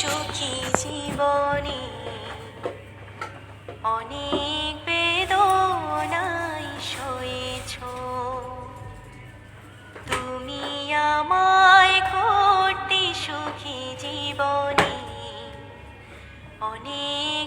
সুখী জীবনে অনেক বেদনাই সয়েছ। তুমি আমায় করতে সুখী জীবনে অনেক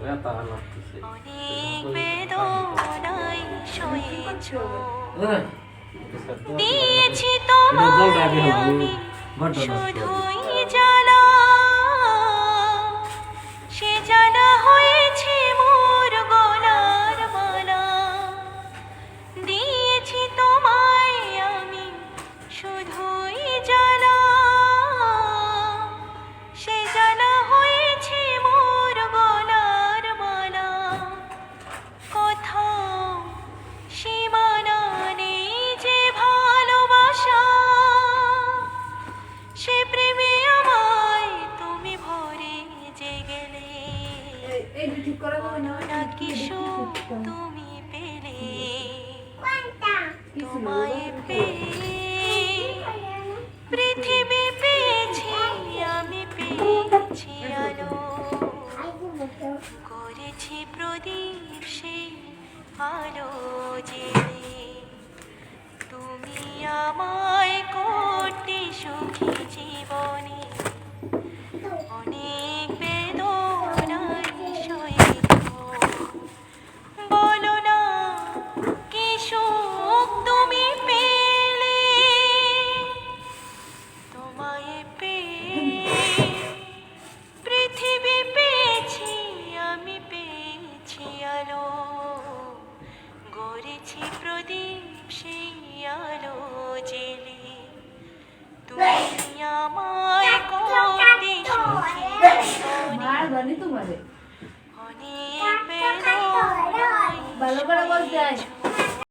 অনেক সয়েছ দিয়েছি তোমায় আমি শুধুই জ্বালা সে জানা হয়েছে মোর গলার মালা দিয়েছি তোমায় আমি শুধুই তুমি তোমায় পৃথিবী আমি আলো করেছি প্রদীপ সে আলো জেলে তুমি আমায় করতে সুখী আর বানি তোমারে বলো করে বলতে